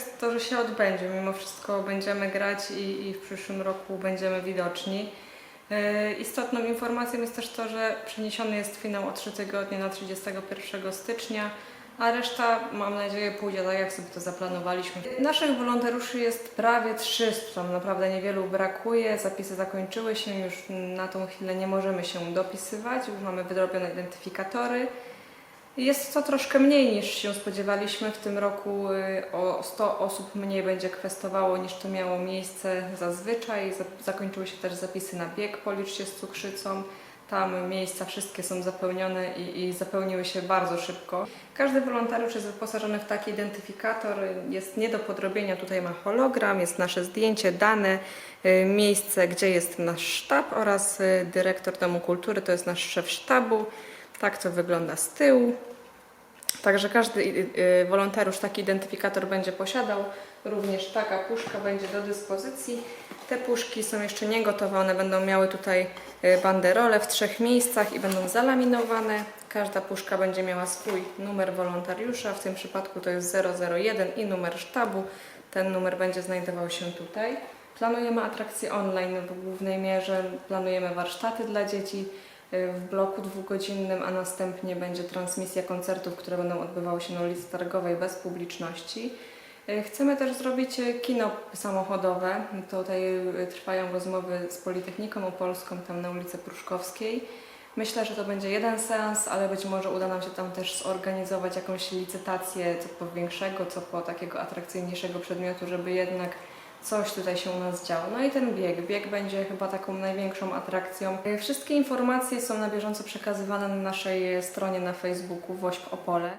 jest to, że się odbędzie. Mimo wszystko będziemy grać i, i w przyszłym roku będziemy widoczni. E, Istotną informacją jest też to, że przeniesiony jest finał o 3 tygodnie na 31 stycznia, a reszta, mam nadzieję, pójdzie tak, jak sobie to zaplanowaliśmy. Naszych wolontariuszy jest prawie 300, naprawdę niewielu brakuje, zapisy zakończyły się, już na tą chwilę nie możemy się dopisywać, już mamy wydrobione identyfikatory. Jest to troszkę mniej niż się spodziewaliśmy. W tym roku y, o 100 osób mniej będzie kwestowało niż to miało miejsce zazwyczaj. Za- Zakończyły się też zapisy na bieg Policz się z cukrzycą. Tam miejsca wszystkie są zapełnione i, i zapełniły się bardzo szybko. Każdy wolontariusz jest wyposażony w taki identyfikator. Jest nie do podrobienia. Tutaj ma hologram, jest nasze zdjęcie, dane, y, miejsce, gdzie jest nasz sztab oraz y, dyrektor Domu Kultury, to jest nasz szef sztabu. Tak to wygląda z tyłu. Także każdy y, y, wolontariusz taki identyfikator będzie posiadał. Również taka puszka będzie do dyspozycji. Te puszki są jeszcze nie gotowe, one będą miały tutaj y, banderole w trzech miejscach i będą zalaminowane. Każda puszka będzie miała swój numer wolontariusza, w tym przypadku to jest 001 i numer sztabu. Ten numer będzie znajdował się tutaj. Planujemy atrakcje online w głównej mierze, planujemy warsztaty dla dzieci w bloku dwugodzinnym, a następnie będzie transmisja koncertów, które będą odbywały się na ulicy Targowej bez publiczności. Y, Chcemy też zrobić y, kino samochodowe. Tutaj y, trwają rozmowy z Politechniką Opolską, tam na ulicy Pruszkowskiej. Myślę, że to będzie jeden seans, ale być może uda nam się tam też zorganizować jakąś licytację, co po większego, co po takiego atrakcyjniejszego przedmiotu, żeby jednak coś tutaj się u nas działo. No i ten bieg. Bieg będzie chyba taką największą atrakcją. Y, Wszystkie informacje są na bieżąco przekazywane na naszej stronie na Facebooku Wośp Opole.